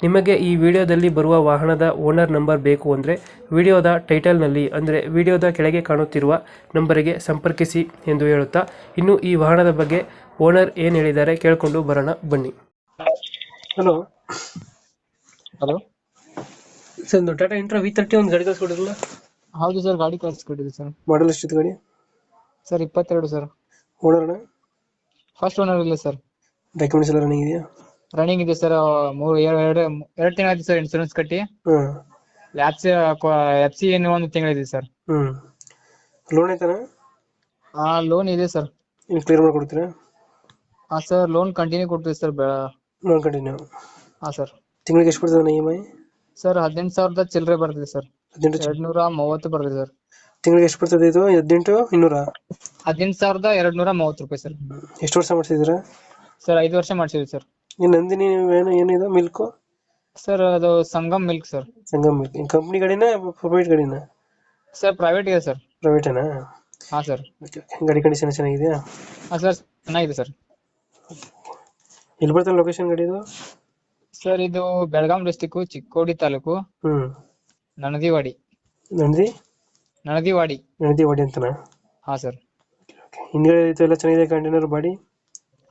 ನಿಮಗೆ ಈ ವಿಡಿಯೋದಲ್ಲಿ ಬರುವ ವಾಹನದ ಓನರ್ ನಂಬರ್ ಬೇಕು ಅಂದರೆ ವಿಡಿಯೋದ ಟೈಟಲ್ನಲ್ಲಿ ಅಂದರೆ ವಿಡಿಯೋದ ಕೆಳಗೆ ಕಾಣುತ್ತಿರುವ ನಂಬರಿಗೆ ಸಂಪರ್ಕಿಸಿ ಎಂದು ಹೇಳುತ್ತಾ ಇನ್ನು ಈ ವಾಹನದ ಬಗ್ಗೆ ಓನರ್ ಏನು ಹೇಳಿದ್ದಾರೆ ಕೇಳಿಕೊಂಡು ಬರೋಣ ಬನ್ನಿ. ಹಲೋ ಹಲೋ ಸರ್ ಒಂದು ಟಾಟಾ ಇಂಟ್ರಾ ವಿ ತರ್ಟಿ ಒಂದು ಗಾಡಿ ಕಳಿಸ್ಕೊಡಿರಲ್ಲ ಹೌದು ಸರ್ ಗಾಡಿ ಕಳಿಸ್ಕೊಟ್ಟಿದೆ ಸರ್ ಮಾಡಲ್ ಎಷ್ಟು ಗಾಡಿ? ಸರ್ ಇಪ್ಪತ್ತೆರಡು ಸರ್ ಓನರ್ ಫಸ್ಟ್ ಓನರ್ ಇಲ್ಲ ಸರ್ ಡಾಕ್ಯುಮೆಂಟ್ಸ್ ಎಲ್ಲ ರನ್ನಿಂಗ್ ಇದೆಯಾ? ರನ್ನಿಂಗ್ ಇದೆ ಸರ್ ಮೂರು ಎರಡು ಎರಡು ಎರಡು ತಿಂಗಳು ಆಯ್ತು ಸರ್ ಇನ್ಸೂರೆನ್ಸ್ ಕಟ್ಟಿ. ಹ್ಮ್. ಎಫ್ ಸಿ ಎಫ್ ಸಿ ಏನು ಒಂದು ತಿಂಗಳಿದೆ ಸರ್ ಹ್ಞೂ ಲೋನ್ ಐತಾನ? ಆ ಲೋನ್ ಇದೆ ಸರ್ ಇನ್ ಕ್ಲಿಯರ್ ಮಾಡ್ಕೊಡ್ತೀರಾ? ಹಾ ಸರ್ ಲೋನ್ ಕಂಟಿನ್ಯೂ ಕೊಡ್ತೀವಿ ಸರ್ ಲೋನ್ ಕಂಟಿನ್ಯೂ ಹಾ ಸರ್ ತಿಂಗಳಿಗೆ ಎಷ್ಟು ಬರ್ತದೆ ಇ ಎಂ ಐ ಸರ್ ಹದಿನೆಂಟು ಸಾವಿರದ ಚಿಲ್ಲರೆ ಬರ್ತದೆ ಸರ್ ಹದಿನೆಂಟು ಎರಡ್ ನೂರ ಮೂವತ್ತು ಬರ್ತದೆ ಸರ್ ತಿಂಗಳಿಗೆ ಎಷ್ಟು ಬರ್ತದೆ ಇದು? ಹದಿನೆಂಟು ಇನ್ನೂರ? ಹದಿನೆಂಟು ಸಾವಿರದ ಎರಡ್ ನೂರ ಮೂವತ್ತು ರೂಪಾಯಿ ಸರ್ ಎಷ್ಟು ವರ್ಷ ಮಾಡಿಸಿದ್ದೀರಾ? ಸರ್ ಐದು ವರ್ಷ ಮಾಡ್ಸಿದ್ವಿ ಸರ್ ಈ ನಂದಿನಿ ಏನು ಏನಿದೆ? ಮಿಲ್ಕು ಸರ್ ಅದು Sangam milk sir Sangam milk company ಗಾಡಿನ ಪ್ರೈವೇಟ್ ಗಾಡಿನ ಸರ್ ಪ್ರೈವೇಟ್ ಇದೆ ಸರ್ ಪ್ರೈವೇಟೇನಾ ಹಾ ಸರ್ ಗಾಡಿ ಕಂಡೀಷನ್ ಚೆನ್ನಾಗಿದೆಯಾ? ಹಾ ಸರ್ ಚೆನ್ನಾಗಿದೆ ಸರ್ ಎಲ್ಲಿ ಬರ್ತದೆ ಲೊಕೇಶನ್ ಗಾಡಿ ಇದು? ಸರ್ ಇದು ಬೆಳಗಾಂ ಡಿಸ್ಟಿಕ್ ಚಿಕ್ಕೋಡಿ ತಾಲೂಕು. ಹ್ಮ್. ನಣದಿವಾಡಿ. ನಂದಿ ನಣದಿವಾಡಿ. ನದಿ ವಾಡಿ ಅಂತನಾ? ಹಾ ಸರ್ ಹಿಂದ್ಗಡೆ ಎಲ್ಲ ಚೆನ್ನಾಗಿದೆ ಕಂಟೈನರ್ ಬಾಡಿ?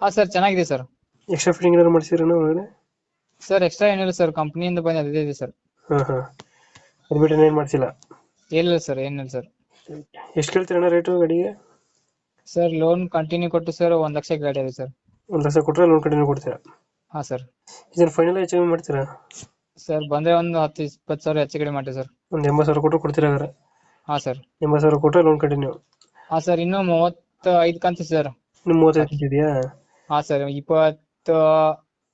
ಹಾ ಸರ್ ಚೆನ್ನಾಗಿದೆ ಸರ್ ಎಕ್ಸ್ಟ್ರಾ ಫಿಟ್ಟಿಂಗ್ ಏನಾದ್ರು ಮಾಡಿಸಿದ್ರೇನೋ ಒಳಗಡೆ? ಸರ್ ಎಕ್ಸ್ಟ್ರಾ ಏನಿಲ್ಲ ಸರ್ ಕಂಪ್ನಿಯಿಂದ ಬಂದು ಅದೇ ಇದೆ ಸರ್ ಹಾಂ ಹಾಂ. ಅದು ಬಿಟ್ಟು ಏನು ಮಾಡಿಸಿಲ್ಲ? ಏನಿಲ್ಲ ಸರ್ ಏನಿಲ್ಲ ಸರ್ ಎಷ್ಟು ಕೇಳ್ತೀರಣ್ಣ ರೇಟು ಗಾಡಿಗೆ? ಸರ್ ಲೋನ್ ಕಂಟಿನ್ಯೂ ಕೊಟ್ಟು ಸರ್ ಒಂದು ಲಕ್ಷ ಗಾಡಿ ಇದೆ ಸರ್ ಒಂದು ಲಕ್ಷ ಕೊಟ್ಟರೆ ಲೋನ್ ಕಂಟಿನ್ಯೂ ಕೊಡ್ತೀರಾ? ಹಾ ಸರ್ ಇದನ್ನು ಫೈನಲ್ ಹೆಚ್ಚು ಕಮ್ಮಿ ಮಾಡ್ತೀರಾ? ಸರ್ ಬಂದ್ರೆ ಒಂದು ಹತ್ತು ಇಪ್ಪತ್ತು ಸಾವಿರ ಹೆಚ್ಚು ಕಡಿಮೆ ಮಾಡಿ ಸರ್ ಒಂದು ಎಂಬತ್ತು ಸಾವಿರ ಕೊಟ್ಟರು ಕೊಡ್ತೀರಾ ಹಾಗಾದ್ರೆ? ಹಾ ಸರ್ ಎಂಬತ್ತು ಸಾವಿರ ಕೊಟ್ಟರೆ ಲೋನ್ ಕಂಟಿನ್ಯೂ ಹಾ ಸರ್ ಇನ್ನು ಮೂವತ್ತ ಐದು ಕಂತು ಸರ್ ನಿಮ್ಮ ಮೂವತ್ತೈದು ಇದೆಯಾ ಹಾ ಸರ್ ಇಪ್ಪತ್ತು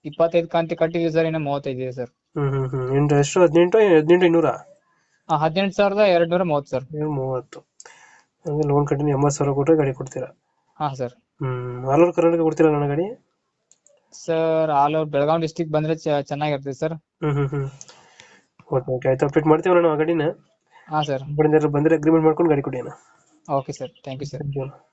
ಇಪ್ಪತ್ತೈದು ಕಾಂತಿ ಕಟ್ಟಿದ್ವಿ ಸರ್ ಇನ್ನು ಮೂವತ್ತೈದು ಇದೆ ಸರ್. ಹ್ಮ್ ಹ್ಮ್ ಹ್ಮ್. ಎಂಟು ಎಷ್ಟು? ಹದಿನೆಂಟು ಹದಿನೆಂಟು ಇನ್ನೂರ? ಹದಿನೆಂಟು ಸಾವಿರದ ಎರಡು ನೂರ ಮೂವತ್ತು ಸರ್. ಏಳು ಮೂವತ್ತು. ಹಂಗೆ ಲೋನ್ ಕಟ್ಟಿನ ಎಂಬತ್ತು ಸಾವಿರ ಕೊಟ್ಟರೆ ಗಾಡಿ ಕೊಡ್ತೀರಾ? ಹಾ ಸರ್. ಹ್ಮ್ ಆಲ್ ಓವರ್ ಕರ್ನಾಟಕ ಕೊಡ್ತೀರಾ ನನ್ನ ಗಾಡಿ? Sir all over Belagavi district ಬಂದ್ರೆ ಚ- ಚೆನ್ನಾಗಿರ್ತದೆ ಸರ್. ಹ್ಮ್ ಹ್ಮ್ ಹ್ಮ್. ಓಕೆ ಓಕೆ ಆಯ್ತು ಅಪ್ಡೇಟ್ ಮಾಡ್ತೀವಿ ನಾನು ಆ ಗಾಡಿನ. ಹಾ ಸರ್. ಬಂದ್ರೆ ಬಂದರೆ ಅಗ್ರಿಮೆಂಟ್ ಮಾಡ್ಕೊಂಡು ಗಾಡಿ ಕೊಡಿ ಅಣ್ಣ. Okay sir. Thank you sir thank you